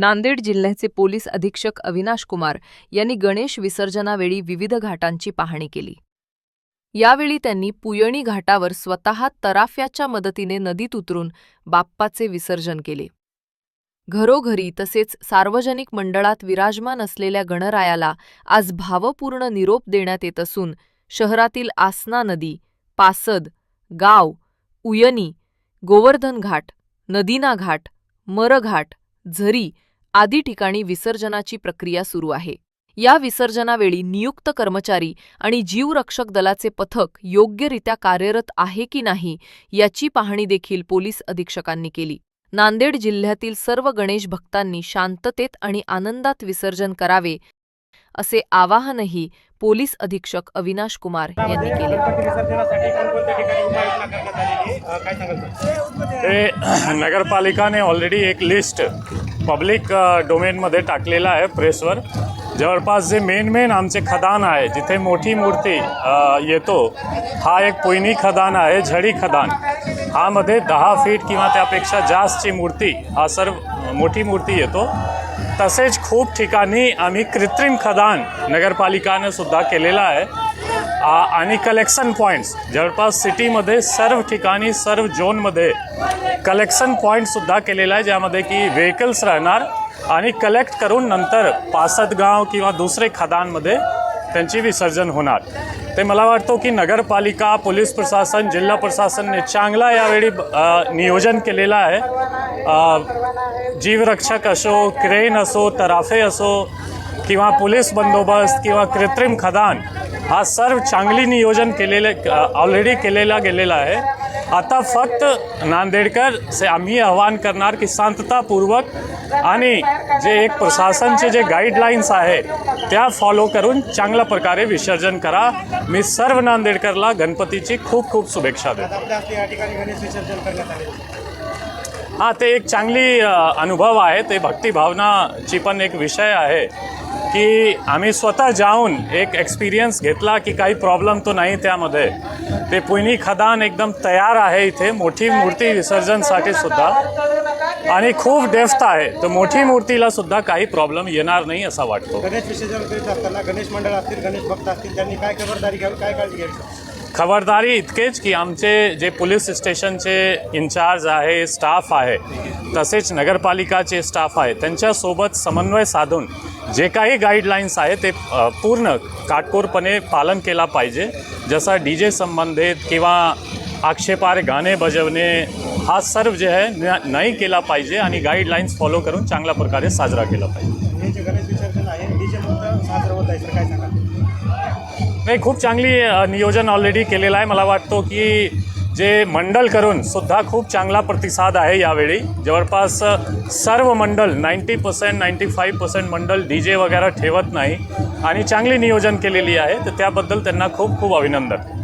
नांदेड जिल्ह्याचे पोलीस अधीक्षक अविनाश कुमार यांनी गणेश विसर्जनावेळी विविध घाटांची पाहणी केली. यावेळी त्यांनी पुयणी घाटावर स्वतः तराफ्याच्या मदतीने नदीत उतरून बाप्पाचे विसर्जन केले. घरोघरी तसेच सार्वजनिक मंडळात विराजमान असलेल्या गणरायाला आज भावपूर्ण निरोप देण्यात येत असून शहरातील आसना नदी पासद गाव उयनी गोवर्धन घाट नदीना घाट मरघाट झरी आदी ठिकाणी विसर्जनाची प्रक्रिया सुरू आहे. या विसर्जनावेळी नियुक्त कर्मचारी आणि जीवरक्षक दलाचे पथक योग्यरित्या कार्यरत आहे की नाही याची पाहणी देखील पोलीस अधीक्षकांनी केली. नांदेड जिल्ह्यातील सर्व गणेश भक्तांनी शांततेत आणि आनंदात विसर्जन करावे असे आवाहनही पोलीस अधीक्षक अविनाश कुमार यांनी केले. नगरपालिकाने ऑलरेडी एक लिस्ट पब्लिक डोमेनमध्ये uh, टाकलेलं आहे प्रेसवर जवळपास जे मेन मेन आमचे खदान आहे जिथे मोठी मूर्ती uh, येतो हा एक पोयनी खदान आहे झडी खदान. हा मध्ये दहा फीट किंवा त्यापेक्षा जास्तची मूर्ती हा सर्व मोठी मूर्ती येतो. तसेच खूप ठिकाणी आम्ही कृत्रिम खदान नगरपालिकानं सुद्धा केलेला आहे. आणि कलेक्शन पॉईंट्स जवळपास सिटीमध्ये सर्व ठिकाणी सर्व झोनमध्ये कलेक्शन पॉईंटसुद्धा केलेला आहे ज्यामध्ये की व्हेकल्स राहणार आणि कलेक्ट करून नंतर पासदगाव किंवा दुसरे खदानमध्ये त्यांची विसर्जन होणार. ते मला वाटतो की नगरपालिका पोलीस प्रशासन जिल्हा प्रशासनने चांगला यावेळी नियोजन केलेलं आहे. जीवरक्षक असो क्रेन असो तराफे असो किंवा पोलीस बंदोबस्त किंवा कृत्रिम खदान हा सर्व चांगली नियोजन केलेले ऑलरेडी केलेला गेलेला आहे. आता फक्त नांदेडकर से आम्ही आवाहन करणार की शांततापूर्वक आणि जे एक प्रशासनचे जे गाईडलाईन्स आहे त्या फॉलो करून चांगल्या प्रकारे विसर्जन करा. मी सर्व नांदेडकरला गणपतीची खूप खूप शुभेच्छा देतो. हां ते एक चांगली अनुभव आहे. ते भक्तिभावनाची पण एक विषय आहे की आम्ही स्वतः जाऊन एक एक्सपिरियन्स घेतला की काही प्रॉब्लेम तो नाही त्यामध्ये. ते पुणी खदान एकदम तयार आहे इथे. मोठी मूर्ती विसर्जनसाठी सुद्धा. आणि खूप डेफ्थ आहे. तर मोठी मूर्तीला सुद्धा काही प्रॉब्लेम येणार नाही असा वाटतो. गणेश विसर्जन करीत असताना गणेश मंडळ असतील गणेश भक्त असतील त्यांनी काय खबरदारी घ्यावी काय काळजी घ्यावी? खबरदारी इतकेच की आमचे जे पोलीस स्टेशनचे इन्चार्ज आहे स्टाफ आहे तसेच नगरपालिकाचे स्टाफ आहे त्यांच्यासोबत समन्वय साधून जे काही गाईडलाईन्स आहे ते पूर्ण काटकोरपणे पालन केला पाहिजे. जसं डी जे संबंधित किंवा आक्षेपार गाणे बजवणे हा सर्व जे आहे न- नाही केला पाहिजे आणि गाईडलाईन्स फॉलो करून चांगल्या प्रकारे साजरा केला पाहिजे. नाही खूप चांगली नियोजन ऑलरेडी केलेलं आहे. मला वाटतो की जे मंडल करून सुद्धा खूप चांगला प्रतिसाद आहे यावेळी. जवळपास सर्व मंडल ninety percent ninety five percent मंडल डी जे वगैरे ठेवत नाही. आणि चांगली नियोजन केलेली आहे. तर त्याबद्दल त्यांना खूप खूप अभिनंदन.